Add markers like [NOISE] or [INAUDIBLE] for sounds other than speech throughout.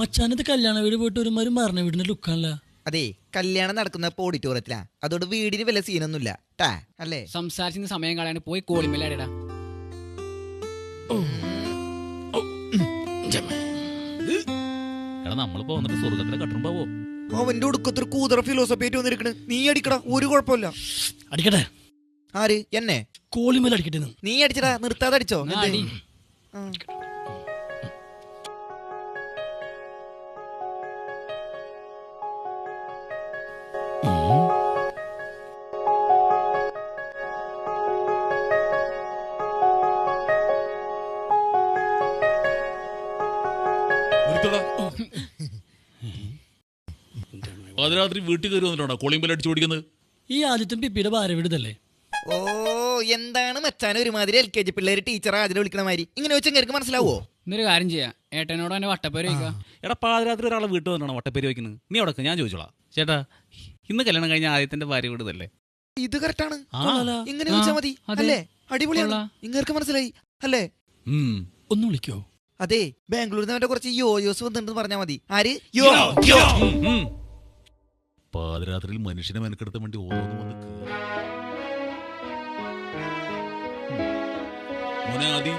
മച്ചാനത് കല്യാണ വീട് പോയിട്ട് ഒരുമാതിരി മരണ വീടിന്റെ ലുക്കാണല്ല അതെ കല്യാണം നടക്കുന്ന ഓഡിറ്റോറിയത്തിലാ അതോട് വീടിന് വല്ല സീനൊന്നുമില്ല ടാ അല്ലേ? സംസാരിച്ചിന് സമയം കളയാണ്ട് പോയി കോളിമേലടാ എടാ നമ്മളിപ്പോ വന്നിട്ട് സ്വർഗത്തിലെ കട്ടും പോവോ? അവന്റെ ഒടുക്കത്തൊരു കൂതറ ഫിലോസഫി ആയിട്ട് വന്നിരിക്കണ്. നീ അടിക്കടാ ഒരു കുഴപ്പമില്ല. അടിക്കട്ടെ. ആര്? എന്നെ? കോളിമേൽ അടിക്കട്ടെ നീ അടിച്ചടാ നിർത്താതെ അടിച്ചോ? എന്നാ പാതിരാത്രി വീട്ടിൽ കയറി വന്നിട്ടുണ്ടോ? കോളിംബെൽ അടിച്ചു ഓടിക്കുന്നത്? ഈ ആദ്യത്തും പിപ്പിയുടെ ഭാര്യ വിടുതല്ലേ ഓ എന്താണ് മച്ചാൻ ഒരുമാതിരി എൽ കെ ജി പിള്ളേര് ടീച്ചർ ആദ്യം വിളിക്കണ മാതിരി? ഇങ്ങനെ വെച്ചാൽ എനിക്ക് മനസ്സിലാവോ? എന്നൊരു കാര്യം ചെയ്യാം. ഏട്ടനോട് തന്നെ വട്ടപ്പേര് ചോദിക്കാം. എടാ പാതിരാത്രി ഒരാളെ വീട്ടിൽ വന്നിട്ടാണോ വട്ടപ്പേര് വയ്ക്കുന്നത് നീ അവിടെ ഞാൻ ചോദിച്ചോളാം. ചേട്ടാ ഇന്ന് കല്യാണം കഴിഞ്ഞ ആദ്യത്തിന്റെ ഭാര്യ വിടുതല്ലേ ഇത് കറക്റ്റാണ്. ഇങ്ങനെ ആ, വെച്ചാൽ മതി അല്ലേ? അടിപൊളിയാണ്. ഇങ്ങനെ മനസ്സിലായി. അല്ലേ. ഒന്ന് വിളിക്കോ. അതെ ബാംഗ്ലൂരിൽ നിന്ന് അവന്റെ കുറച്ച് യോയോസ് വന്നിട്ടുണ്ടെന്ന് പറഞ്ഞാൽ മതി. ആര്? യോ. പാതിരാത്രിയിൽ മനുഷ്യനെ മെനക്കെടുത്ത വേണ്ടി ഓരോന്ന് വന്ന് മോനെ ആദി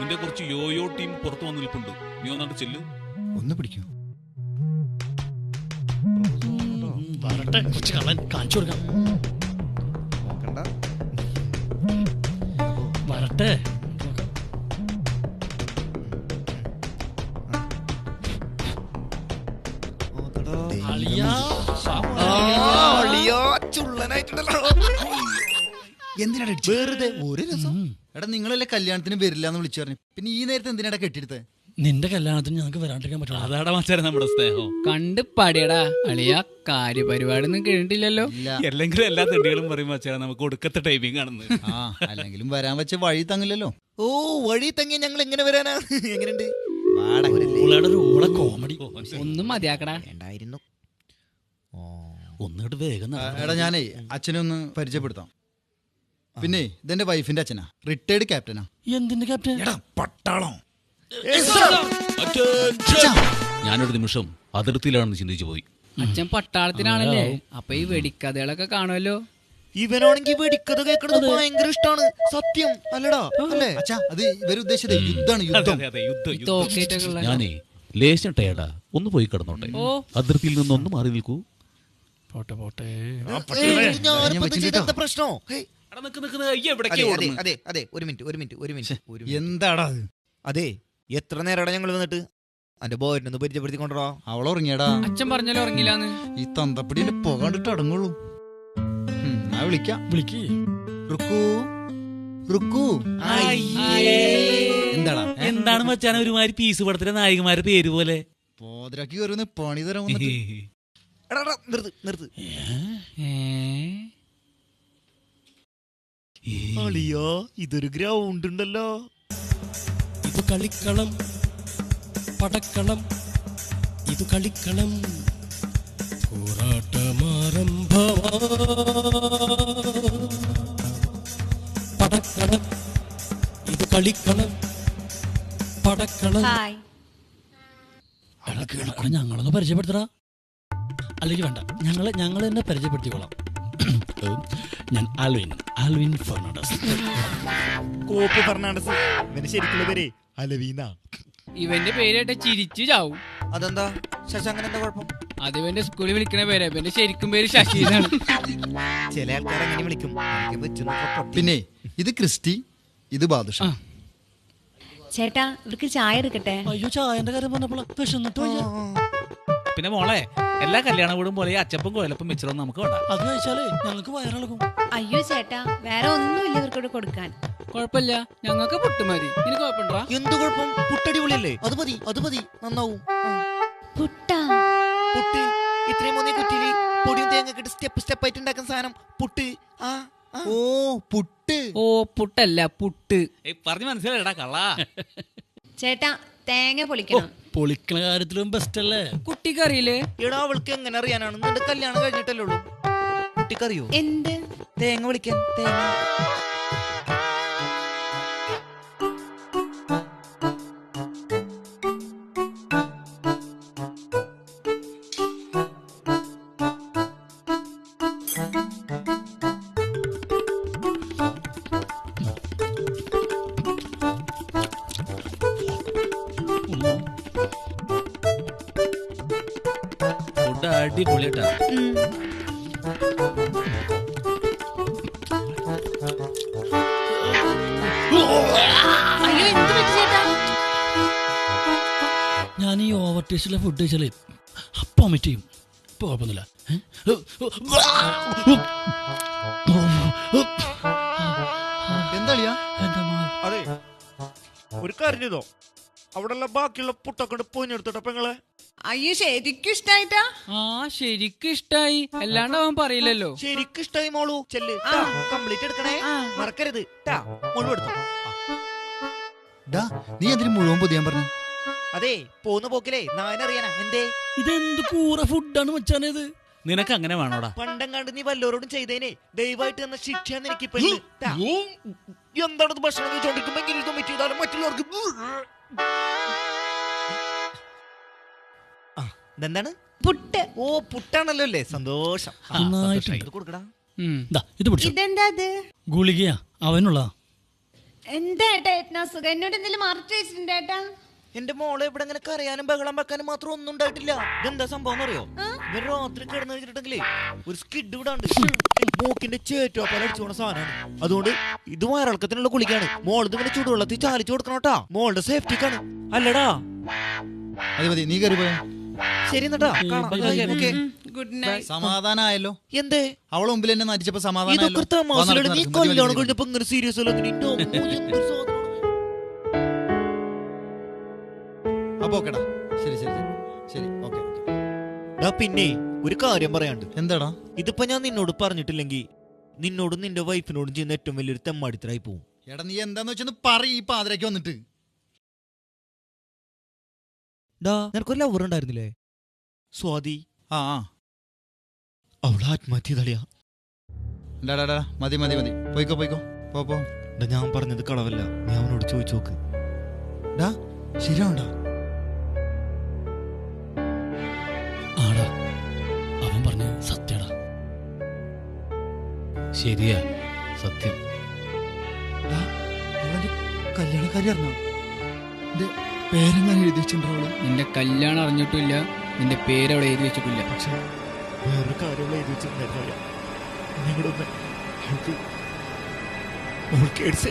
നിന്റെ കുറച്ച് യോയോ ടീം പുറത്തു വന്ന് നിൽപ്പുണ്ട്. നീ ഒന്നാണ്ട് ചെല്ലു. ഒന്ന് പിടിക്കൂ. വരട്ടെ കുറച്ച് കള്ളൻ. കാണിച്ചു കൊടുക്കാം. നോക്കണ്ട. വരട്ടെ. ചുള്ളനായിട്ടുണ്ടല്ലോ എന്തിനാണ് വെറുതെ ഒരു രസം. എടാ നിങ്ങളല്ലേ കല്യാണത്തിന് വരില്ല എന്ന് വിളിച്ചു പറഞ്ഞു. പിന്നെ ഈ നേരത്തെ എന്തിനാടാ കെട്ടിയെടുത്തത് നിന്റെ കല്യാണത്തിന് ഞങ്ങൾക്ക് വരാണ്ടിരിക്കാൻ പറ്റില്ല. അതാടാ മച്ചാരെ നമ്മുടെ സ്നേഹം. കണ്ട് പാടിയടാ അളിയ കാര്യപരിപാടി ഒന്നും കേട്ടില്ലല്ലോ ഇല്ല. അല്ലെങ്കിലും എല്ലാ തെണ്ടികളും പറയും മച്ചാരെ നമുക്ക് ഒടുക്കത്തെ ടൈമിംഗ് ആണെന്ന്. ആ അല്ലെങ്കിലും വരാൻ വെച്ച വഴി തങ്ങില്ലല്ലോ. ഓ വഴി തങ്ങി ഞങ്ങൾ എങ്ങനെ വരാനാ? എങ്ങനെയുണ്ട്? കോമഡി ഒന്നും മതിയാക്കടാ. ഉണ്ടായിരുന്നു ഓ. ഒന്നിട്ട് വേഗം എടാ ഞാനേ അച്ഛനെ ഒന്ന് പരിചയപ്പെടുത്താം. പിന്നെ ഇതെന്റെ വൈഫിന്റെ അച്ഛനാ. റിട്ടയർഡ് ക്യാപ്റ്റനാ എന്തിന്റെ ക്യാപ്റ്റൻ എടാ പട്ടാളം! ഞാനൊരു നിമിഷം അതിർത്തിയിലാണെന്ന് ചിന്തിച്ചു പോയി. അച്ഛൻ പട്ടാളത്തിലാണല്ലേ അപ്പൊ ഈ വെടിക്കഥകളൊക്കെ കാണുമല്ലോ? ഇവനാണെങ്കിൽ വെടിക്കഥ കേൾക്കണത് ഭയങ്കര ഇഷ്ടമാണ് സത്യം. അല്ലടാ അല്ലേ? അച്ഛാ അത് ഇവരുദ്ദേശിച്ചത് യുദ്ധമാണ് യുദ്ധം. അതെ, അതെ, യുദ്ധം, യുദ്ധം. തോക്കേറ്റൊക്കെ ഞാനേ ലേശം ടയർഡാ. ഒന്ന് പോയി കിടന്നോട്ടെ. അതിർത്തിയിൽ നിന്നൊന്ന് മാറി നിൽക്കൂ. പോട്ടെ പോട്ടെ. പ്രശ്നോ. അതെ അതെ അതെ അതെ. ഒരു മിനിറ്റ് ഒരു മിനിറ്റ് ഒരു മിനിറ്റ് ഒരു മിനിറ്റ്. എന്താടാ അതെ? എത്ര നേരം ഞങ്ങൾ വന്നിട്ട് അന്റെ ബോയിനെ ഒന്ന് പരിചയപ്പെടുത്തിക്കൊണ്ടോ അവളോ ഇറങ്ങിയടാ ഉറങ്ങിയടാ. അച്ഛൻ പറഞ്ഞല്ലോ ഉറങ്ങില്ലാന്ന് ഈ തന്തപ്പടിന്റെ പുക കണ്ടിട്ട് അടങ്ങുള്ളൂ. ഞാൻ വിളിക്കാം. വിളിക്ക്. റുക്കു റുക്കു. എന്താടാ? എന്താണ് മച്ചാൻ ഒരുമാതിരി പീസ് പടത്തിലെ നായികമാരുടെ പേര് പോലെ? പോതിരാക്കി കയറുന്ന പണി തരാൻ [LAUGHS] എടാ എടാ, നിർത്ത് നിർത്ത്. അളിയോ ഇതൊരു ഗ്രൗണ്ട് ഉണ്ടല്ലോ. ഇത് കളിക്കളം പടക്കളം ഇത് കളിക്കളം. പടക്കളം ഇത് കളിക്കളം പടക്കളം. ഞങ്ങളൊന്ന് പരിചയപ്പെടുത്തടാ. അല്ലെങ്കിൽ വേണ്ട. ഞങ്ങൾ ഞങ്ങൾ തന്നെ പരിചയപ്പെടുത്തിക്കോളാം. ഞാൻ Alvin Alvin Fernandez. Cop Fernandez. ഇവന് ശരിക്കുള്ള പേര് അലവീന ഇവന്റെ പേരായിട്ട് ചിരിച്ചു ചാവും. അതെന്താ? ശശാങ്കൻ എന്താ കുഴപ്പം? അത് ഇവന്റെ സ്കൂളിൽ വിളിക്കുന്ന പേര്. ഇവന്റെ ശരിക്കും പേര് ശശി എന്നാണ് ചില ആൾക്കാർ അങ്ങനെ വിളിക്കും. എനിക്ക് പറ്റുന്ന പൊട്ടി. പിന്നെ ഇത് ക്രിസ്റ്റി ഇത് ബാദുഷ. ആ. ചേട്ടാ ഇവർക്ക് ചായ എടുക്കട്ടെ? അയ്യോ ചായന്റെ കാര്യം പറഞ്ഞപ്പോൾ വിശന്നിട്ട് വയ്യ പിന്നെ മോളെ എല്ലാ കല്യാണ വീടും പോലെ അച്ചപ്പും കോലപ്പും മിച്ചറും നമുക്ക് അത് ഞങ്ങൾക്ക് വയറിളകും. അയ്യോ ചേട്ടാ വേറെ ഒന്നുമില്ല ഇവർക്കൂടെ കൊടുക്കാൻ. കുഴപ്പമില്ല ഞങ്ങൾക്ക് പുട്ടുമതി കുഴപ്പമുണ്ടാ? എന്ത് കുഴപ്പം? പുട്ടടിപൊളിയല്ലേ? അത് മതി അത് മതി നന്നാവും. പുട്ടാ? പുട്ട് ഇത്രയും മൂന്നേ കുറ്റിയിൽ പൊടിയും തേങ്ങ ഇട്ട് സ്റ്റെപ്പ് സ്റ്റെപ്പ് ആയിട്ട് ഉണ്ടാക്കുന്ന സാധനം. പുട്ട് ആ ആ. ഓ പുട്ട്. ഓ പുട്ടല്ല പുട്ട്. പറഞ്ഞു മനസ്സിലായിടാ കള്ളാ. ചേട്ടാ തേങ്ങ പൊളിക്കണം. പൊളിക്കണ കാര്യത്തിലും ബെസ്റ്റ് അല്ലേ കുട്ടിക്ക് അറിയില്ലേ എടാ അവൾക്ക് എങ്ങനെ അറിയാനാണ് നിന്റെ കല്യാണം കഴിഞ്ഞിട്ടല്ലേ ഉള്ളൂ. കുട്ടിക്കറിയോ? എന്ത്? തേങ്ങ വിളിക്കാൻ തേങ്ങ. അടിപൊളിയാട്ടാ ഞാൻ ഈ ഓവർ ടേസ്റ്റിലെ ഫുഡ് കഴിച്ചാലേ അപ്പം ഒമിറ്റ് ചെയ്യും. ഇപ്പൊ കുഴപ്പമൊന്നുമില്ല എന്താ ഒരു കാര്യം ചെയ്തോ? അവിടെയുള്ള ബാക്കിയുള്ള പുട്ടൊക്കെ പൊഞ്ഞെടുത്തോട്ടെ പെങ്ങളെ. അയ്യോ ശരിക്കും ഇഷ്ടായിട്ടാ? ആ ശരിക്കും ഇഷ്ടായി. അല്ലാണ്ട് അവൻ പറയില്ലല്ലോ. ശരിക്കും ഇഷ്ടായി മോളു. ചെല്ല് കംപ്ലീറ്റ് എടുക്കണേ. മറക്കരുത് ട്ടാ മുഴുവൻ എടുത്തോ. നീ എന്തിനു മുഴുവൻ പൊതിയാൻ പറഞ്ഞു? അതെ പോന്ന് പോക്കിലേ നാനറിയാനാ എന്തേ? ഇതെന്ത് കൂറ ഫുഡാണ് വെച്ചാണിത് നിനക്ക് അങ്ങനെ വേണോടാ. പണ്ടം കണ്ട് നീ വല്ലവരോടും ചെയ്തേനെ. ദയവായിട്ട് തന്ന ശിക്ഷ എനിക്ക് ഇപ്പൊ എന്താണത് ഭക്ഷണം ചോദിക്കുമ്പോ മറ്റുള്ളവർക്ക് ഇതെന്താണ്? പുട്ട്. ഓ പുട്ടാണല്ലോ അല്ലേ സന്തോഷം. ആ, നന്നായിട്ട് സന്തോഷായി. ഇത് കൊടുക്കടാ. ദാ ഇത് പിടിച്ചു. ഇതെന്താ അത്? ഗുളികയാ. അവനുള്ള എന്താ ഏട്ടാ ഏട്ടനാ സുഖം? എന്നോട് എന്തെങ്കിലും മറച്ചു വെച്ചിട്ടുണ്ട് ഏട്ടാ? എന്റെ മോളെ ഇവിടെ ഇങ്ങനെ കരയാനും ബഹളം വെക്കാനും മാത്രം ഒന്നും ഉണ്ടായിട്ടില്ല. ഇതെന്താ സംഭവം അറിയോ? ഇവൻ രാത്രി കിടന്നു വെച്ചിട്ടുണ്ടെങ്കിലേ ഒരു സ്കിഡ് വിടാണ്ട് മൂക്കിന്റെ ചേറ്റോ പല അടിച്ചു പോണ സാധനമാണ്. അതുകൊണ്ട് ഇത് വയറിളക്കത്തിനുള്ള കുളിക്കാണ് മോളത് ഇങ്ങനെ ചൂടുവെള്ളത്തിൽ ചാലിച്ചു കൊടുക്കണോട്ടാ മോളുടെ സേഫ്റ്റിക്കാണ് അല്ലടാ. അതെ മതി നീ കയറി പോയാ. ശരി സമാധാനായല്ലോ. എന്തേ? അവളെ മുമ്പിൽ എന്നെ നരിച്ചപ്പോ ഇതൊക്കെ അപ്പൊ ഓക്കെടാ. ശരി ശരി ശരി. ശരി ഓക്കെ ഓക്കെ. ഡാ പിന്നെ ഒരു കാര്യം പറയാണ്ട് എന്താടാ? ഇതിപ്പോ ഞാൻ നിന്നോട് പറഞ്ഞിട്ടില്ലെങ്കിൽ നിന്നോടും നിന്റെ വൈഫിനോടും ചെയ്യുന്ന ഏറ്റവും വലിയൊരു തെമ്മാടിത്തരായി പോവും. എടാ നീ എന്താന്ന് വെച്ചൊന്ന് പറ ഈ പാതിരക്ക് വന്നിട്ട്. ഡാ നിനക്കൊരു ലവർ ഉണ്ടായിരുന്നില്ലേ? സ്വാതി. ആ ആ. അവൾ ആത്മഹത്യ തളിയാ ഡാ ഡാ, ഡാ മതി മതി മതി. പോയിക്കോ പോയിക്കോ. പോ പോ. ഡാ ഞാൻ പറഞ്ഞത് കളവല്ല. നീ അവനോട് ചോദിച്ചു നോക്ക്. ഡാ ശരിയാവണ്ട ശരിയാ സത്യം. കല്യാണക്കാരി അറിഞ്ഞോ പേരെങ്ങനെ എഴുതി നിന്റെ കല്യാണം അറിഞ്ഞിട്ടില്ല നിന്റെ പേര് അവിടെ എഴുതി വെച്ചിട്ടില്ല. പക്ഷെ വേറൊരു എഴുതി വെച്ചിട്ടുണ്ടായിരുന്നില്ല നിങ്ങളുടെ ഒന്ന് അവൾക്ക് അവൾക്ക് AIDS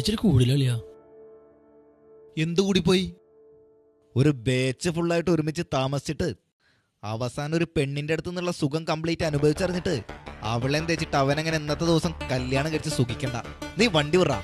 ഇത് ഇച്ചിരി കൂടുതലളിയാ എന്തുകൂടി പോയി ഒരു ബേച്ച് ഫുള്ളായിട്ട് ഒരുമിച്ച് താമസിച്ചിട്ട് അവസാനം ഒരു പെണ്ണിന്റെ അടുത്ത് നിന്നുള്ള സുഖം കംപ്ലീറ്റ് അനുഭവിച്ചറിഞ്ഞിട്ട് അവളെ തേച്ചിട്ട് അവനങ്ങനെ ഇന്നത്തെ ദിവസം കല്യാണം കഴിച്ച് സുഖിക്കണ്ട. നീ വണ്ടി വിടറാ.